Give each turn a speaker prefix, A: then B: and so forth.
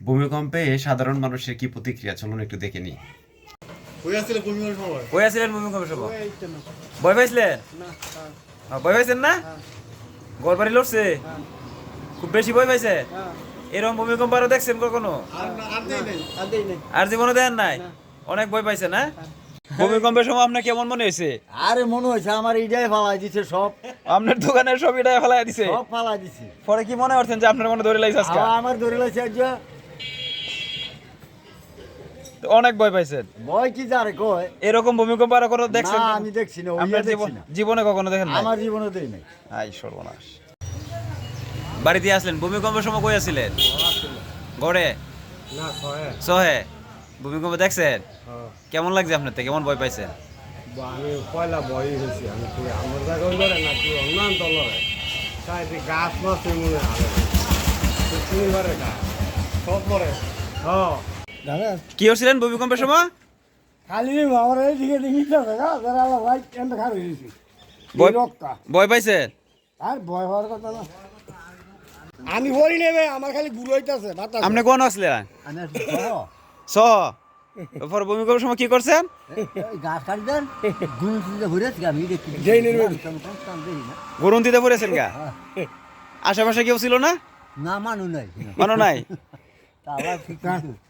A: ভূমিকম্পে সাধারণ মানুষের কি প্রতিক্রিয়া? চলুন একটু দেখে নিই।
B: ভূমিকম্পের সময়
C: কই আছিলেন ভূমিকম্পের সময় ভয় পাইছিলেন? হ্যাঁ, ভয় পাইছেন না? ঘর বাড়ি লড়ছে? খুব বেশি ভয় পাইছে? এরকম ভূমিকম্প আরও দেখছেন কখনো?
B: আর না আর দেই নাই
C: আর জীবনে দেন নাই? অনেক ভয় পাইছে না ভূমিকম্পের সময় আপনার কেমন মনে হয়েছে?
D: আরে মনে হয়েছে আমার ইডাই ফালাই দিছে সব।
C: আপনার দোকানের সব এটা ফেলাই দিছে?
D: সব ফালাই দিছে।
C: পরে কি মনে করছেন যে আপনার মনে ধরে লাইছে আজকে?
D: আমার ধরে লাগছে আজ
C: তো অনেক ভয় পাইছেন।
D: ভয় কি যারে কয়?
C: এরকম ভূমিকম্প আর কোনো দেখছেন
D: না, আমি দেখছি না,
C: আপনার
D: দেখছি না।
C: জীবনে কখনো দেখেন না
D: আমার জীবনে দেই নাই।
C: আই সর্বনাশ। বাড়িতে আসলেন ভূমিকম্পের সময় কই আছিলেন? গড়ে?
B: না ছয়।
C: সহে ভূমিকম্প দেখছেন? কেমন লাগছে আপনার থেকে কেমন ভয় পাইছেন?
B: আমি পয়লা বই হয়েছি আমি কই আমার জায়গা লড়ে না কি অন্যান্য লড়ে সাইডে গাছ মাছ মনে হারে তিনবারে গাছ সব লড়ে হ্যাঁ।
C: কি করছিলেন ভূমিকম্পের সময়?
E: খালি আমার ভাই কেন হয়েছি।
C: ভয়- পাইছেন
E: আর ভয় হওয়ার কথা না। আমি বলি নেবে আমার খালি গুরু হইতাছে বাতাস।
C: আপনি কোন।
D: সহ
C: ভূমিকম্পের সময় কি করছেন?
D: গাছ কাটি দেন আমি
C: গরুন দিতে গা? আশেপাশে কেউ ছিল না?
D: না মানু নাই।
C: মানো নাই?
D: তা আবার ঠিক আছে।